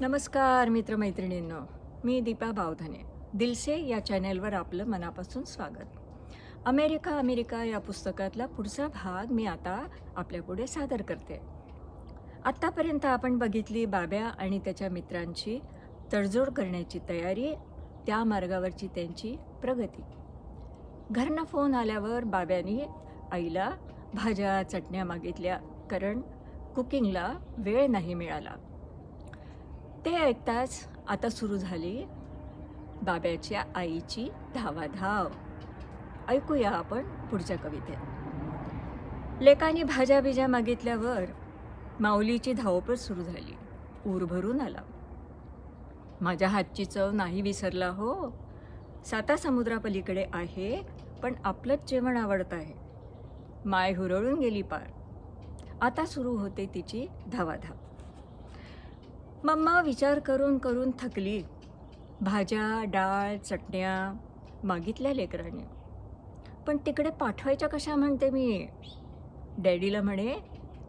नमस्कार मित्रमैत्रिणींनो. मी दीपा बावधने. दिलसे या चॅनेलवर आपलं मनापासून स्वागत. अमेरिका अमेरिका या पुस्तकातला पुढचा भाग मी आता आपल्यापुढे सादर करते. आत्तापर्यंत आपण बघितली बाब्या आणि त्याच्या मित्रांची तडजोड करण्याची तयारी त्या मार्गावरची त्यांची प्रगती. घरनं फोन आल्यावर बाब्याने आईला भाज्या चटण्या मागितल्या कारण कुकिंगला वेळ नाही मिळाला. ते ऐकताच आता सुरू झाली बाब्याच्या आईची धावाधाव. ऐकूया आपण पुढच्या कवितेत. लेकाने भाज्या बिज्या मागितल्यावर माऊलीची धावपळ सुरू झाली. ऊर भरून आला. माझ्या हातची चव नाही विसरला हो. साता समुद्रापलीकडे आहे पण आपलंच जेवण आवडत आहे. माय हुरळून गेली पार. आता सुरू होते तिची धावाधाव. मम्मा विचार करून करून थकली. भाज्या डाळ चटण्या मागितल्या लेकराने. पण तिकडे पाठवायच्या कशा म्हणते मी? डॅडीला म्हणे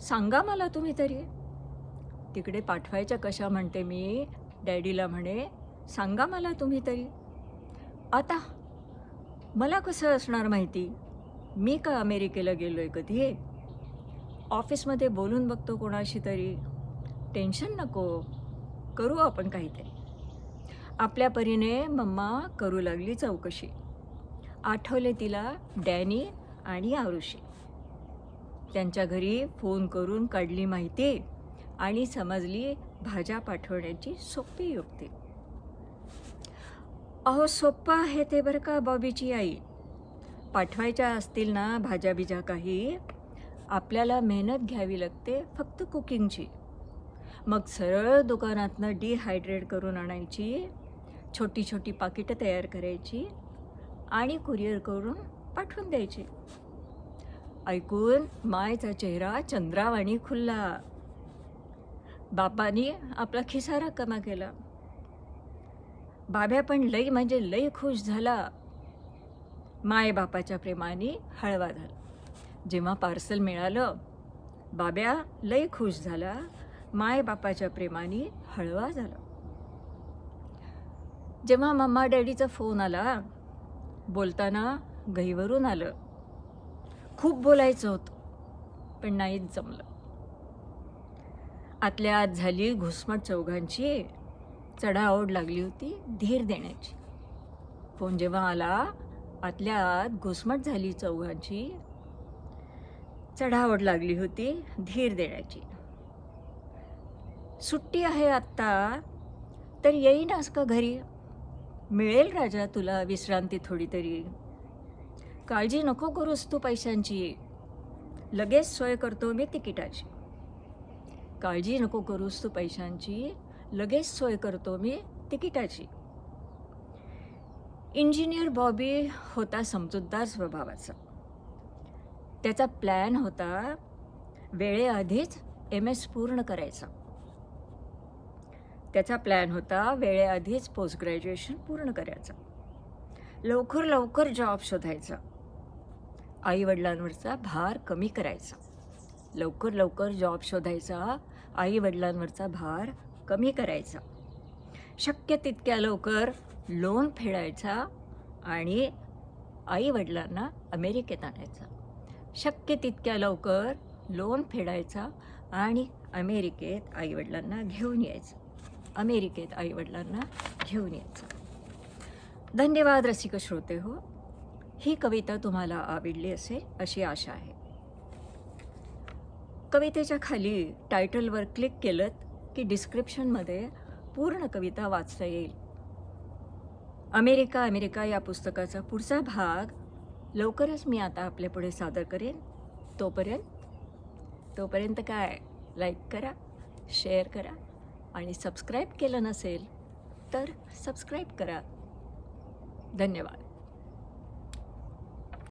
सांगा मला तुम्ही तरी. तिकडे पाठवायच्या कशा म्हणते मी? डॅडीला म्हणे सांगा मला तुम्ही तरी. आता मला कसं असणार माहिती? मी का अमेरिकेला गेलो आहे कधी? ऑफिसमध्ये बोलून बघतो कोणाशी तरी. टेन्शन नको. करू आपण काहीतरी. आपल्या परीने मम्मा करू लागली चौकशी. आठवले तिला डॅनी आणि आरुषी. त्यांच्या घरी फोन करून काढली माहिती आणि समजली भाज्या पाठवण्याची सोपी युक्ती. अहो सोप्पं आहे ते बरं का बॉबीची आई? पाठवायच्या असतील ना भाज्या बिजा काही? आपल्याला मेहनत घ्यावी लागते फक्त कुकिंगची. मग सरळ दुकानातनं डिहायड्रेट करून आणायची छोटी छोटी पाकिटं तयार करायची आणि कुरिअर करून पाठवून द्यायची. ऐकून मायचा चेहरा चंद्रावाणी खुलला. बापानी आपला खिसारा कमा केला. बाब्या पण लई म्हणजे लई खुश झाला. माय बापाच्या प्रेमाने हळवा झाला. जेव्हा पार्सल मिळालं बाब्या लई खुश झाला. मायबापाच्या प्रेमाने हळवा झाला. जेव्हा मम्मा डॅडीचा फोन आला बोलताना घहीवरून आलं. खूप बोलायचं होतं पण नाहीच जमलं. आतल्या आत झाली घुसमट चौघांची चढाओढ लागली होती धीर देण्याची. फोन जेव्हा आला आतल्या आत घुसमट झाली चौघांची चढाओढ लागली होती धीर देण्याची. सुट्टी आहे आत्ता तर येईनास का घरी? मिळेल राजा तुला विश्रांती थोडी तरी काळजी नको करूस तू पैशांची. लगेच सोय करतो मी तिकिटाची. काळजी नको करूस तू पैशांची. लगेच सोय करतो मी तिकिटाची. इंजिनियर बॉबी होता समजूतदार स्वभावाचा. त्याचा प्लॅन होता वेळेआधीच एम एस पूर्ण करायचा. त्याचा प्लॅन होता वेळेआधीच पोस्ट ग्रॅज्युएशन पूर्ण करायचं. लवकर लवकर जॉब शोधायचा. आईवडिलांवरचा भार कमी करायचा. लवकर लवकर जॉब शोधायचा आईवडिलांवरचा भार कमी करायचा. शक्य तितक्या लवकर लोन फेडायचा आणि आईवडिलांना अमेरिकेत आणायचा. शक्य तितक्या लवकर लोन फेडायचा आणि अमेरिकेत आईवडिलांना घेऊन यायचं. अमेरिकेत आईवडिलांना घेऊन यायचं. धन्यवाद रसिक श्रोते हो. ही कविता तुम्हाला आवडली असेल अशी आशा आहे. कवितेच्या खाली टायटलवर क्लिक केलं की डिस्क्रिप्शनमध्ये पूर्ण कविता वाचता येईल. अमेरिका अमेरिका या पुस्तकाचा पुढचा भाग लवकरच मी आता आपल्यापुढे सादर करेन. तोपर्यंत तोपर्यंत काय? लाईक करा शेअर करा. आणि सबस्क्राईब केलं नसेल तर सबस्क्राईब करा. धन्यवाद.